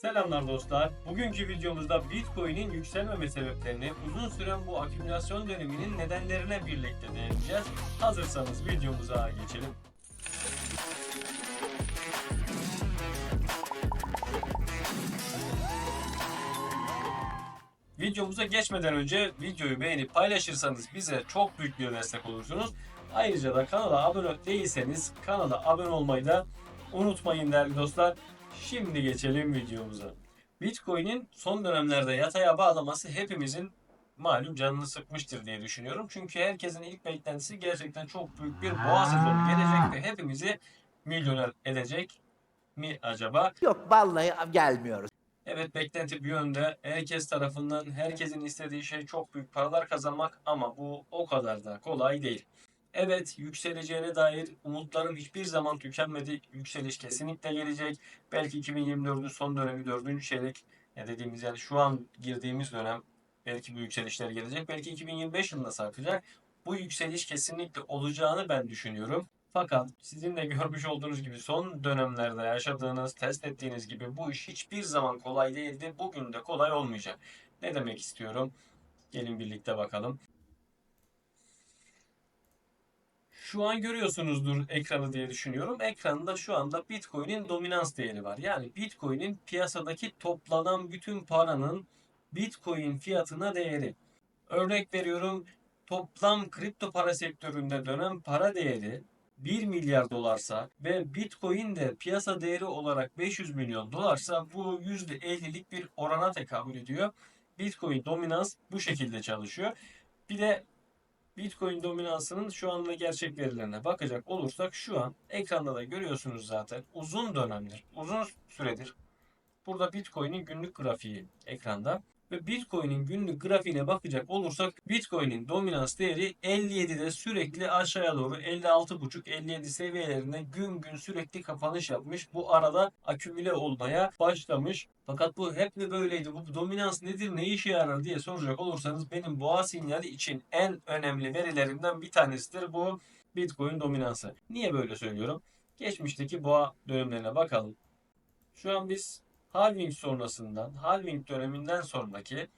Selamlar dostlar. Bugünkü videomuzda Bitcoin'in yükselmeme sebeplerini, uzun süren bu akümülasyon döneminin nedenlerine birlikte değineceğiz. Hazırsanız videomuza geçelim. Videomuza geçmeden önce videoyu beğenip paylaşırsanız bize çok büyük bir destek olursunuz. Ayrıca da kanala abone değilseniz kanala abone olmayı da unutmayın değerli dostlar. Şimdi geçelim videomuza. Bitcoin'in son dönemlerde yataya bağlaması hepimizin malum canını sıkmıştır diye düşünüyorum. Çünkü herkesin ilk beklentisi gerçekten çok büyük bir boğa sezonu gelecek ve hepimizi milyoner edecek mi acaba? Yok vallahi gelmiyoruz. Evet beklenti bir yönde. Herkes tarafından herkesin istediği şey çok büyük paralar kazanmak ama bu o kadar da kolay değil. Evet yükseleceğine dair umutlarım hiçbir zaman tükenmedi. Yükseliş kesinlikle gelecek. Belki 2024'ün son dönemi 4. çeyrek ya dediğimiz yani şu an girdiğimiz dönem belki bu yükselişler gelecek. Belki 2025 yılında sarkacak. Bu yükseliş kesinlikle olacağını ben düşünüyorum. Fakat sizin de görmüş olduğunuz gibi son dönemlerde yaşadığınız, test ettiğiniz gibi bu iş hiçbir zaman kolay değildi. Bugün de kolay olmayacak. Ne demek istiyorum? Gelin birlikte bakalım. Şu an görüyorsunuzdur ekranı diye düşünüyorum. Ekranda şu anda Bitcoin'in dominans değeri var. Yani Bitcoin'in piyasadaki toplanan bütün paranın Bitcoin fiyatına değeri. Örnek veriyorum toplam kripto para sektöründe dönen para değeri 1 milyar dolarsa ve Bitcoin de piyasa değeri olarak 500 milyon dolarsa bu %50'lik bir orana tekabül ediyor. Bitcoin dominans bu şekilde çalışıyor. Bir de Bitcoin dominansının şu anda gerçek verilerine bakacak olursak şu an ekranda da görüyorsunuz zaten uzun dönemdir, uzun süredir. Burada Bitcoin'in günlük grafiği ekranda ve Bitcoin'in günlük grafiğine bakacak olursak Bitcoin'in dominans değeri 57'de sürekli aşağıya doğru 56.5-57 seviyelerine gün gün sürekli kapanış yapmış. Bu arada akümüle olmaya başlamış. Fakat bu hep mi böyleydi? Bu dominans nedir? Ne işe yarar diye soracak olursanız benim boğa sinyali için en önemli verilerimden bir tanesidir bu Bitcoin dominansı. Niye böyle söylüyorum? Geçmişteki boğa dönemlerine bakalım. Şu an biz halving sonrasından, halving döneminden sonraki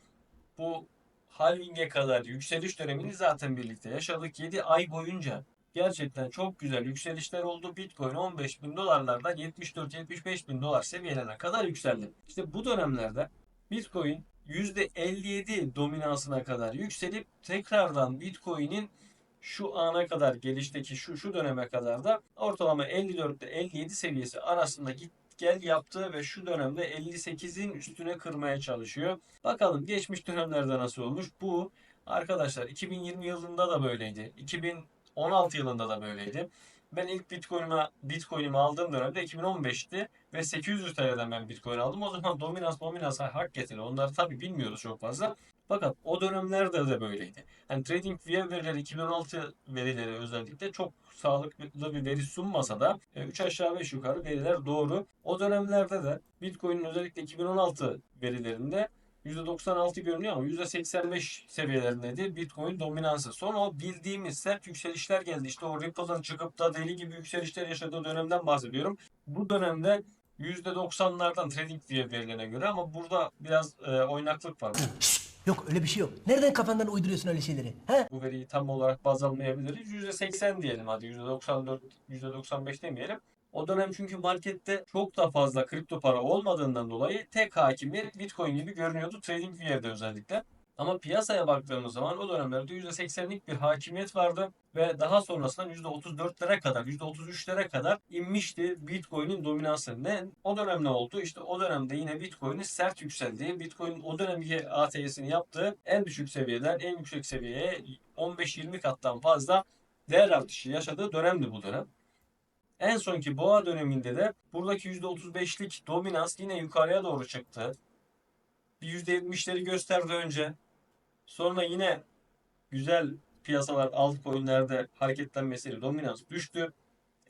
bu halving'e kadar yükseliş dönemini zaten birlikte yaşadık. 7 ay boyunca gerçekten çok güzel yükselişler oldu. Bitcoin 15 bin dolarlardan 74-75 bin dolar seviyelerine kadar yükseldi. İşte bu dönemlerde Bitcoin %57 dominansına kadar yükselip tekrardan Bitcoin'in şu ana kadar gelişteki şu şu döneme kadar da ortalama 54 ile 57 seviyesi arasında git gel yaptı ve şu dönemde 58'in üstüne kırmaya çalışıyor. Bakalım geçmiş dönemlerde nasıl olmuş? Bu arkadaşlar 2020 yılında da böyleydi. 2016 yılında da böyleydi. Ben ilk Bitcoin'imi Bitcoin'imi aldığım dönemde 2015'ti ve 800 TL'den ben Bitcoin aldım. O zaman dominans dominans hak getiri. Onları tabi bilmiyoruz çok fazla. Fakat o dönemlerde de böyleydi. Yani TradingView verileri 2016 verileri özellikle çok sağlıklı bir veri sunmasa da 3 aşağı 5 yukarı veriler doğru. O dönemlerde de Bitcoin'in özellikle 2016 verilerinde %96 görünüyor ama %85 seviyelerindeydi Bitcoin dominansı. Sonra o bildiğimiz sert yükselişler geldi. İşte o Ripple'ın çıkıp da deli gibi yükselişler yaşadığı dönemden bahsediyorum. Bu dönemde %90'lardan TradingView verilerine göre ama burada biraz e, oynaklık var. Yok öyle bir şey yok. Nereden kafandan uyduruyorsun öyle şeyleri? He? Bu veriyi tam olarak baz almayabiliriz. %80 diyelim hadi %94, %95 demeyelim. O dönem çünkü markette çok da fazla kripto para olmadığından dolayı tek hakimiyet Bitcoin gibi görünüyordu TradingView'de özellikle. Ama piyasaya baktığımız zaman o dönemlerde %80'lik bir hakimiyet vardı ve daha sonrasında %34'lere kadar, %33'lere kadar inmişti Bitcoin'in dominansı. Ne? O dönem ne oldu? İşte o dönemde yine Bitcoin'in sert yükseldiği, Bitcoin'in o dönemki ATS'ini yaptığı en düşük seviyeden en yüksek seviyeye 15-20 kattan fazla değer artışı yaşadığı dönemdi bu dönem. En sonki boğa döneminde de buradaki %35'lik dominans yine yukarıya doğru çıktı. Bir %70'leri gösterdi önce. Sonra yine güzel piyasalar altcoin'lerde hareketlenmesiyle dominans düştü.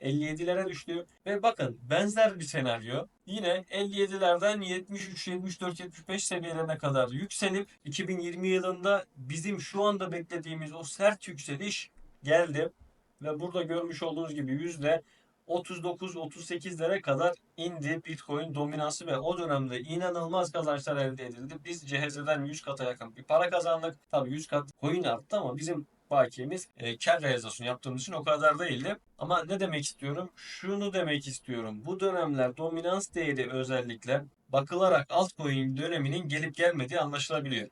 57'lere düştü. Ve bakın benzer bir senaryo. Yine 57'lerden 73, 74, 75 seviyelerine kadar yükselip 2020 yılında bizim şu anda beklediğimiz o sert yükseliş geldi. Ve burada görmüş olduğunuz gibi yüzde 39-38'lere kadar indi Bitcoin dominansı ve o dönemde inanılmaz kazançlar elde edildi. Biz CHZ'den 100 kata yakın bir para kazandık. Tabii 100 kat coin arttı ama bizim bakiyemiz e, kar realizasyonu yaptığımız için o kadar değildi. Ama ne demek istiyorum? Şunu demek istiyorum. Bu dönemler dominans değeri özellikle bakılarak altcoin döneminin gelip gelmediği anlaşılabiliyor.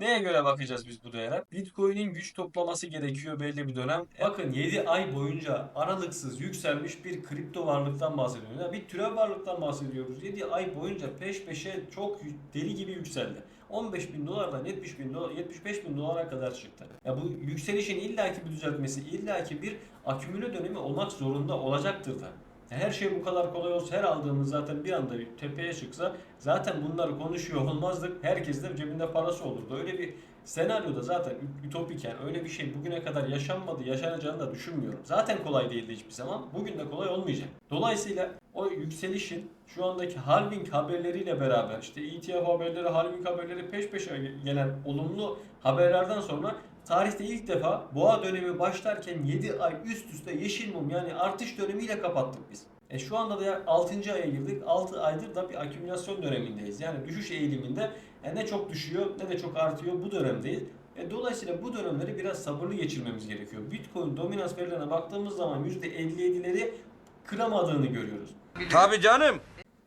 Neye göre bakacağız biz bu değere? Bitcoin'in güç toplaması gerekiyor belli bir dönem. Bakın 7 ay boyunca aralıksız yükselmiş bir kripto varlıktan bahsediyoruz. Yani bir türev varlıktan bahsediyoruz. 7 ay boyunca peş peşe çok deli gibi yükseldi. 15 bin dolardan 70 bin dolar, 75 bin dolara kadar çıktı. Ya bu yükselişin illaki bir düzeltmesi, illaki bir akümüle dönemi olmak zorunda olacaktır da. Her şey bu kadar kolay olsa her aldığımız zaten bir anda tepeye çıksa zaten bunları konuşuyor olmazdık. Herkes de cebinde parası olurdu. Öyle bir senaryoda zaten ü- ütopiken öyle bir şey bugüne kadar yaşanmadı, yaşanacağını da düşünmüyorum. Zaten kolay değildi hiçbir zaman. Bugün de kolay olmayacak. Dolayısıyla o yükselişin şu andaki halving haberleriyle beraber işte ETF haberleri, halving haberleri peş peşe gelen olumlu haberlerden sonra tarihte ilk defa boğa dönemi başlarken 7 ay üst üste yeşil mum yani artış dönemiyle kapattık biz. E şu anda da 6. aya girdik. 6 aydır da bir akümülasyon dönemindeyiz. Yani düşüş eğiliminde e, ne çok düşüyor ne de çok artıyor bu dönemdeyiz. E, dolayısıyla bu dönemleri biraz sabırlı geçirmemiz gerekiyor. Bitcoin dominans verilerine baktığımız zaman %57'leri kıramadığını görüyoruz. Tabii canım.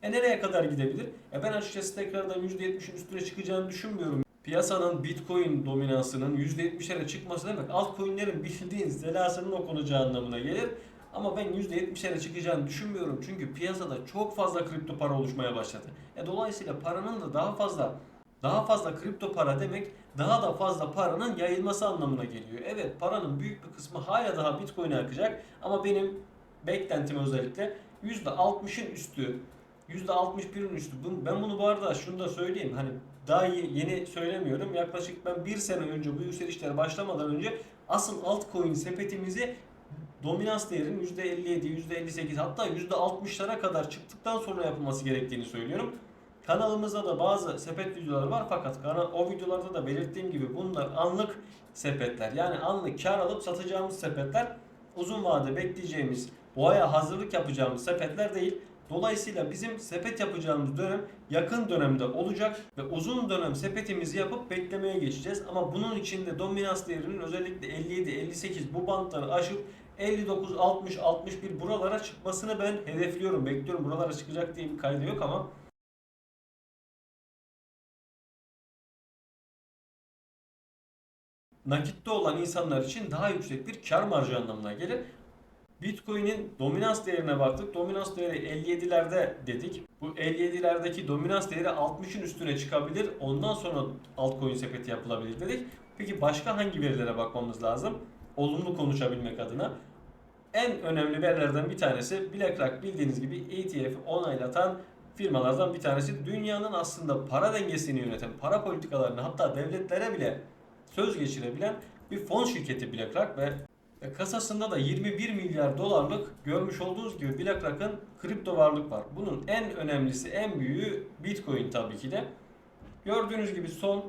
E nereye kadar gidebilir? E ben açıkçası tekrardan %70'in üstüne çıkacağını düşünmüyorum. Piyasanın Bitcoin dominansının %70'lere çıkması demek altcoin'lerin bildiğin zelasının okunacağı anlamına gelir. Ama ben %70'lere çıkacağını düşünmüyorum. Çünkü piyasada çok fazla kripto para oluşmaya başladı. E dolayısıyla paranın da daha fazla daha fazla kripto para demek daha da fazla paranın yayılması anlamına geliyor. Evet paranın büyük bir kısmı hala daha Bitcoin'e akacak ama benim beklentim özellikle %60'ın üstü %61'in üstü. Ben bunu bu arada şunu da söyleyeyim. Hani daha ye- yeni söylemiyorum. Yaklaşık ben bir sene önce bu yükselişler başlamadan önce asıl altcoin sepetimizi dominans değerinin %57, %58 hatta %60'lara kadar çıktıktan sonra yapılması gerektiğini söylüyorum. Kanalımızda da bazı sepet videoları var fakat o videolarda da belirttiğim gibi bunlar anlık sepetler. Yani anlık kar alıp satacağımız sepetler uzun vade bekleyeceğimiz, boğaya hazırlık yapacağımız sepetler değil. Dolayısıyla bizim sepet yapacağımız dönem yakın dönemde olacak ve uzun dönem sepetimizi yapıp beklemeye geçeceğiz. Ama bunun için de dominans değerinin özellikle 57, 58 bu bantları aşıp 59, 60, 61 buralara çıkmasını ben hedefliyorum, bekliyorum. Buralara çıkacak diye bir kaydı yok ama nakitte olan insanlar için daha yüksek bir kar marjı anlamına gelir. Bitcoin'in dominans değerine baktık. Dominans değeri 57'lerde dedik. Bu 57'lerdeki dominans değeri 60'ın üstüne çıkabilir. Ondan sonra altcoin sepeti yapılabilir dedik. Peki başka hangi verilere bakmamız lazım? Olumlu konuşabilmek adına. En önemli verilerden bir tanesi BlackRock bildiğiniz gibi ETF onaylatan firmalardan bir tanesi. Dünyanın aslında para dengesini yöneten, para politikalarını hatta devletlere bile söz geçirebilen bir fon şirketi BlackRock ve ve kasasında da 21 milyar dolarlık görmüş olduğunuz gibi BlackRock'ın kripto varlık var. Bunun en önemlisi, en büyüğü Bitcoin tabii ki de. Gördüğünüz gibi son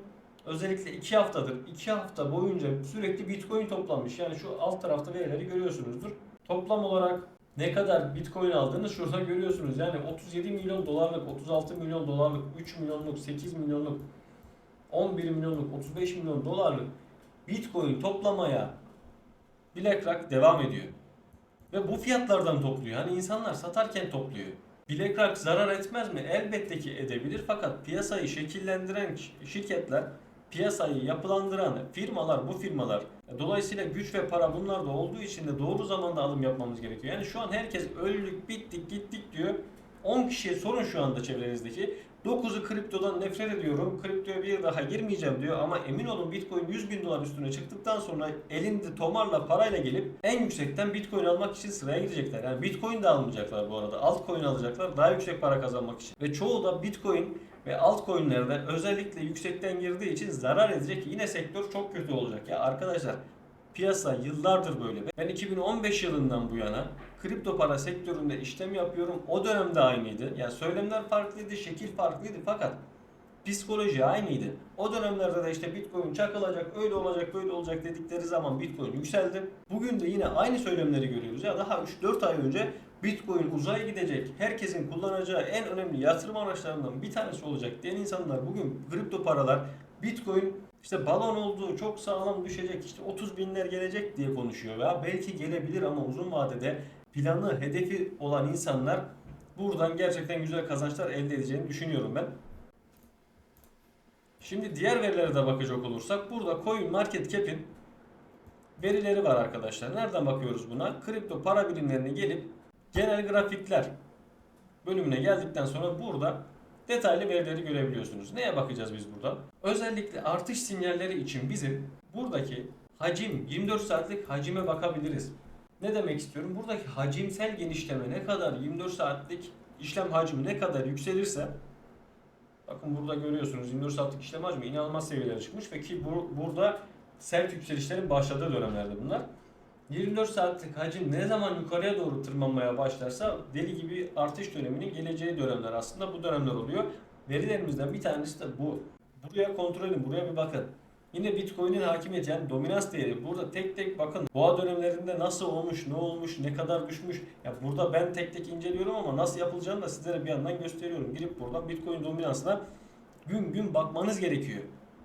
özellikle 2 haftadır, 2 hafta boyunca sürekli Bitcoin toplanmış. Yani şu alt tarafta verileri görüyorsunuzdur. Toplam olarak ne kadar Bitcoin aldığını şurada görüyorsunuz. Yani 37 milyon dolarlık, 36 milyon dolarlık, 3 milyonluk, 8 milyonluk, 11 milyonluk, 35 milyon dolarlık Bitcoin toplamaya BlackRock devam ediyor. Ve bu fiyatlardan topluyor. Hani insanlar satarken topluyor. BlackRock zarar etmez mi? Elbette ki edebilir fakat piyasayı şekillendiren şirketler, piyasayı yapılandıran firmalar, bu firmalar. Dolayısıyla güç ve para bunlar da olduğu için de doğru zamanda alım yapmamız gerekiyor. Yani şu an herkes öldük, bittik, gittik diyor. 10 kişiye sorun şu anda çevrenizdeki. 9'u kriptodan nefret ediyorum. Kriptoya bir daha girmeyeceğim diyor ama emin olun Bitcoin 100 bin dolar üstüne çıktıktan sonra elinde tomarla parayla gelip en yüksekten Bitcoin almak için sıraya girecekler. Yani Bitcoin de almayacaklar bu arada. Altcoin alacaklar daha yüksek para kazanmak için. Ve çoğu da Bitcoin ve altcoin'lerde özellikle yüksekten girdiği için zarar edecek. Yine sektör çok kötü olacak. Ya arkadaşlar piyasa yıllardır böyle. Ben 2015 yılından bu yana kripto para sektöründe işlem yapıyorum. O dönemde aynıydı. Yani söylemler farklıydı, şekil farklıydı fakat psikoloji aynıydı. O dönemlerde de işte Bitcoin çakılacak, öyle olacak, böyle olacak dedikleri zaman Bitcoin yükseldi. Bugün de yine aynı söylemleri görüyoruz. Ya daha 3-4 ay önce Bitcoin uzaya gidecek, herkesin kullanacağı en önemli yatırım araçlarından bir tanesi olacak diyen insanlar bugün kripto paralar, Bitcoin işte balon olduğu çok sağlam düşecek, işte 30 binler gelecek diye konuşuyor. Veya belki gelebilir ama uzun vadede planı, hedefi olan insanlar buradan gerçekten güzel kazançlar elde edeceğini düşünüyorum ben. Şimdi diğer verilere de bakacak olursak burada Coin Market Cap'in verileri var arkadaşlar. Nereden bakıyoruz buna? Kripto para birimlerine gelip genel grafikler bölümüne geldikten sonra burada detaylı verileri görebiliyorsunuz. Neye bakacağız biz burada? Özellikle artış sinyalleri için bizim buradaki hacim 24 saatlik hacime bakabiliriz. Ne demek istiyorum? Buradaki hacimsel genişleme ne kadar 24 saatlik işlem hacmi ne kadar yükselirse bakın burada görüyorsunuz 24 saatlik işlem hacmi inanılmaz seviyelere çıkmış ve ki bu, burada sert yükselişlerin başladığı dönemlerde bunlar. 24 saatlik hacim ne zaman yukarıya doğru tırmanmaya başlarsa deli gibi artış döneminin geleceği dönemler aslında bu dönemler oluyor. Verilerimizden bir tanesi de bu. Buraya kontrol edin, buraya bir bakın. Yine Bitcoin'in hakimiyeti yani dominans değeri. Burada tek tek bakın boğa dönemlerinde nasıl olmuş, ne olmuş, ne kadar düşmüş. Ya burada ben tek tek inceliyorum ama nasıl yapılacağını da sizlere bir yandan gösteriyorum. Girip buradan Bitcoin dominansına gün gün bakmanız gerekiyor.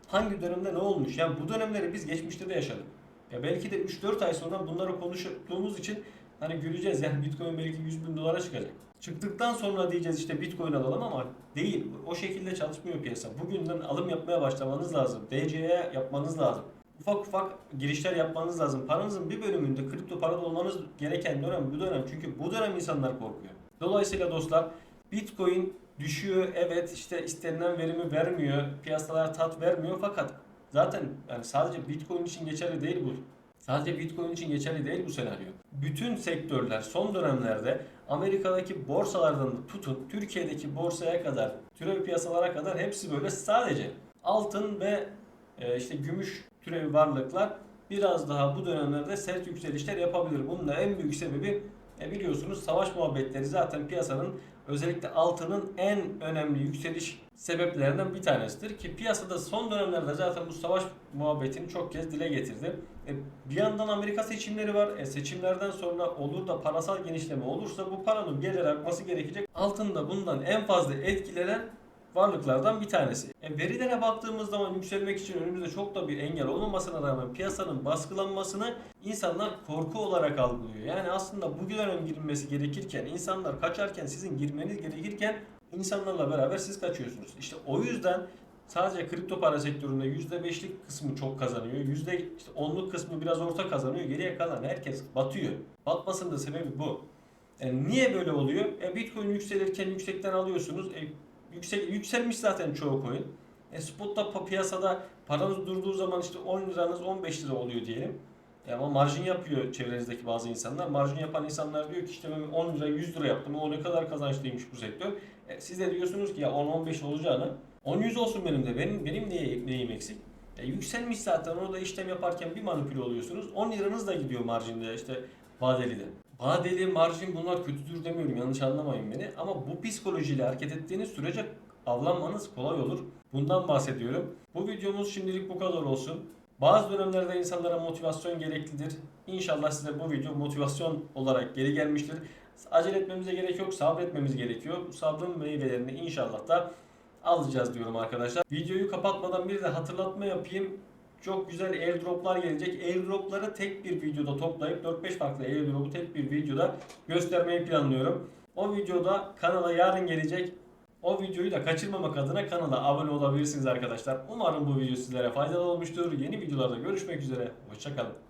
Hangi dönemde ne olmuş? Yani bu dönemleri biz geçmişte de yaşadık. Ya belki de 3-4 ay sonra bunları konuştuğumuz için hani güleceğiz. Yani Bitcoin belki 100 bin dolara çıkacak. Çıktıktan sonra diyeceğiz işte Bitcoin alalım ama değil. O şekilde çalışmıyor piyasa. Bugünden alım yapmaya başlamanız lazım. DC'ye yapmanız lazım. Ufak ufak girişler yapmanız lazım. Paranızın bir bölümünde kripto parada olmanız gereken dönem bu dönem. Çünkü bu dönem insanlar korkuyor. Dolayısıyla dostlar Bitcoin düşüyor. Evet işte istenilen verimi vermiyor. Piyasalar tat vermiyor fakat zaten yani sadece Bitcoin için geçerli değil bu. Sadece Bitcoin için geçerli değil bu senaryo. Bütün sektörler son dönemlerde Amerika'daki borsalardan tutun Türkiye'deki borsaya kadar, türev piyasalara kadar hepsi böyle sadece altın ve e, işte gümüş türevi varlıklar biraz daha bu dönemlerde sert yükselişler yapabilir. Bunun da en büyük sebebi e, biliyorsunuz savaş muhabbetleri zaten piyasanın özellikle altının en önemli yükseliş sebeplerinden bir tanesidir ki piyasada son dönemlerde zaten bu savaş muhabbetini çok kez dile getirdi. E, bir yandan Amerika seçimleri var. E, seçimlerden sonra olur da parasal genişleme olursa bu paranın bir akması gerekecek. Altın da bundan en fazla etkilenen varlıklardan bir tanesi. E, verilere baktığımız zaman yükselmek için önümüzde çok da bir engel olmamasına rağmen piyasanın baskılanmasını insanlar korku olarak algılıyor. Yani aslında bu dönem girilmesi gerekirken, insanlar kaçarken sizin girmeniz gerekirken insanlarla beraber siz kaçıyorsunuz. İşte o yüzden sadece kripto para sektöründe %5'lik kısmı çok kazanıyor. Yüzde işte 10'luk kısmı biraz orta kazanıyor. Geriye kalan herkes batıyor. Batmasının da sebebi bu. Yani niye böyle oluyor? E, Bitcoin yükselirken yüksekten alıyorsunuz. E, yüksek yükselmiş zaten çoğu coin. E, spotta piyasada paranız durduğu zaman işte 10 liranız 15 lira oluyor diyelim. E, ama marjin yapıyor çevrenizdeki bazı insanlar. Marjin yapan insanlar diyor ki işte ben 10 lira 100 lira yaptım. O ne kadar kazançlıymış bu sektör. E, siz de diyorsunuz ki ya 10-15 olacağına 10-100 olsun benim de. Benim benim neye, neyim eksik? E, yükselmiş zaten orada işlem yaparken bir manipüle oluyorsunuz. 10 liranız da gidiyor marjinde işte vadeli de. Vadeli, marjin bunlar kötüdür demiyorum yanlış anlamayın beni. Ama bu psikolojiyle hareket ettiğiniz sürece avlanmanız kolay olur. Bundan bahsediyorum. Bu videomuz şimdilik bu kadar olsun. Bazı dönemlerde insanlara motivasyon gereklidir. İnşallah size bu video motivasyon olarak geri gelmiştir. Acele etmemize gerek yok, sabretmemiz gerekiyor. Bu sabrın meyvelerini inşallah da alacağız diyorum arkadaşlar. Videoyu kapatmadan bir de hatırlatma yapayım. Çok güzel airdroplar gelecek. Airdropları tek bir videoda toplayıp 4-5 farklı airdrop'u tek bir videoda göstermeyi planlıyorum. O videoda kanala yarın gelecek. O videoyu da kaçırmamak adına kanala abone olabilirsiniz arkadaşlar. Umarım bu video sizlere faydalı olmuştur. Yeni videolarda görüşmek üzere. Hoşçakalın.